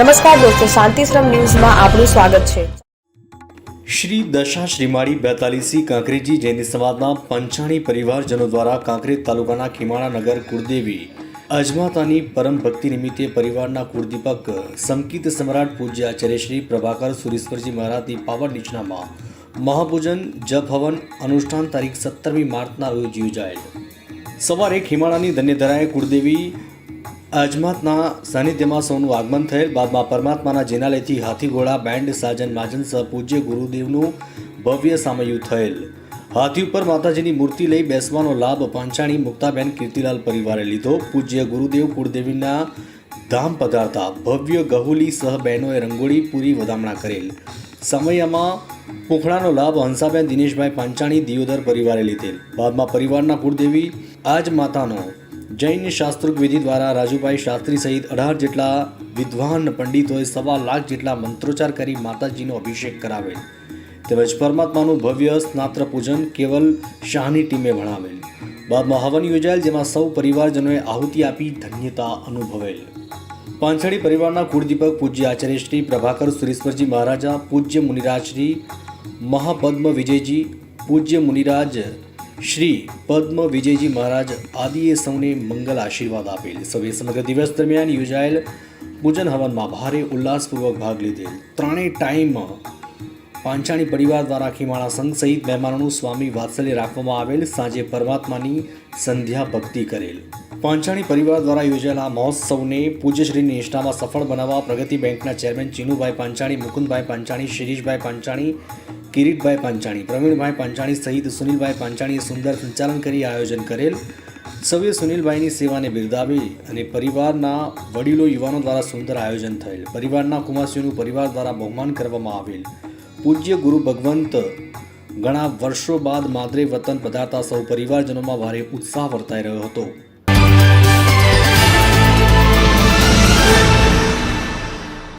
નમસ્કાર દોસ્તો, શાંતિશ્રમ ન્યૂઝમાં આપનું સ્વાગત છે. શ્રી દશા શ્રીમાળી બેતાલીસી કાંકરેજી જૈની સમાજના પંચાણી પરિવારજનો દ્વારા કાંકરેજ તાલુકાના ખીમાણા નગર કુળદેવી અજમાતાની પરમ ભક્તિ નિમિત્તે પરિવારના કુળદીપક સંકિત સમ્રાટ પૂજ્ય આચાર્ય શ્રી પ્રભાકર સુરેશ્વરજી મહારાજની પાવન નીચનામાં મહાપૂજન જપ હવન, અનુષ્ઠાન તારીખ સત્તરમી માર્ચના રોજ યોજાયેલ. સવારે ખીમાળાની ધન્યધરાએ કુળદેવી અજમાતના સાનિધ્યમાં સૌનું આગમન થયેલ બાદમાં પરમાત્માના જિનાલયથી હાથીઘોડા, બેન્ડ, સાજન, માજન સહ પૂજ્ય ગુરુદેવનું ભવ્ય સામયું થયેલ. હાથી ઉપર માતાજીની મૂર્તિ લઈ બેસવાનો લાભ પાંચાણી મુક્તાબેન કીર્તિલાલ પરિવારે લીધો. પૂજ્ય ગુરુદેવ કુળદેવીના ધામ પધારતા ભવ્ય ગહુલી સહ બહેનોએ રંગોળી પૂરી વધામણા કરેલ. સમયમાં પૂંખડાનો લાભ હંસાબેન દિનેશભાઈ પાંચાણી, દિયોદર પરિવારે લીધેલ. બાદમાં પરિવારના કુળદેવી આજ માતાનો જૈન શાસ્ત્રોક વિધિ દ્વારા રાજુભાઈ શાસ્ત્રી સહિત અઢાર જેટલા વિદ્વાન પંડિતોએ સવા લાખ જેટલા મંત્રોચ્ચાર કરી માતાજીનો અભિષેક કરાવેલ. તેમજ પરમાત્માનું ભવ્ય સ્નાત્ર પૂજન કેવલ શાહની ટીમે ભણાવેલ. બાદમાં હવન યોજાયેલ, જેમાં સૌ પરિવારજનોએ આહુતિ આપી ધન્યતા અનુભવેલ. પાંછડી પરિવારના કુળદીપક પૂજ્ય આચાર્ય શ્રી પ્રભાકર સુરેશ્વરજી મહારાજા, પૂજ્ય મુનિરાજ શ્રી મહાપદ્મ વિજયજી, પૂજ્ય મુનિરાજ શ્રી પદ્મ વિજયજી મહારાજ આદિએ સૌને મંગલ આશીર્વાદ આપેલ. સૌએ સમગ્ર દિવસ દરમિયાન યોજાયેલ પૂજન હવનમાં ભારે ઉલ્લાસપૂર્વક ભાગ લીધેલ. ત્રણેય ટાઈમ પાંચાણી પરિવાર દ્વારા ખીમાળા સંઘ સહિત મહેમાનોનું સ્વામી વાત્સલ્ય રાખવામાં આવેલ. સાંજે પરમાત્માની સંધ્યા ભક્તિ કરેલ. પાંચાણી પરિવાર દ્વારા યોજાયેલા મહોત્સવને પૂજ્યશ્રીની નિષ્ઠામાં સફળ બનાવવા પ્રગતિ બેંકના ચેરમેન ચીનુભાઈ પાંચાણી, મુકુંદભાઈ પાંચાણી, શિરીષભાઈ પાંચાણી કિરીટભાઈ પાંચાણી, પ્રવીણભાઈ પાંચાણી સહિત સુનિલભાઈ પાંચાણીએ સુંદર સંચાલન કરી આયોજન કરેલ સૌએ સુનિલભાઈની સેવાને બિરદાવી અને પરિવારના વડીલો યુવાનો દ્વારા સુંદર આયોજન થયેલ. પરિવારના કુમાસીઓનું પરિવાર દ્વારા બહુમાન કરવામાં આવેલ. પૂજ્ય ગુરુ ભગવંત ઘણા વર્ષો બાદ માદરે વતન પધારતા સૌ પરિવારજનોમાં ભારે ઉત્સાહ વર્તાઈ રહ્યો હતો.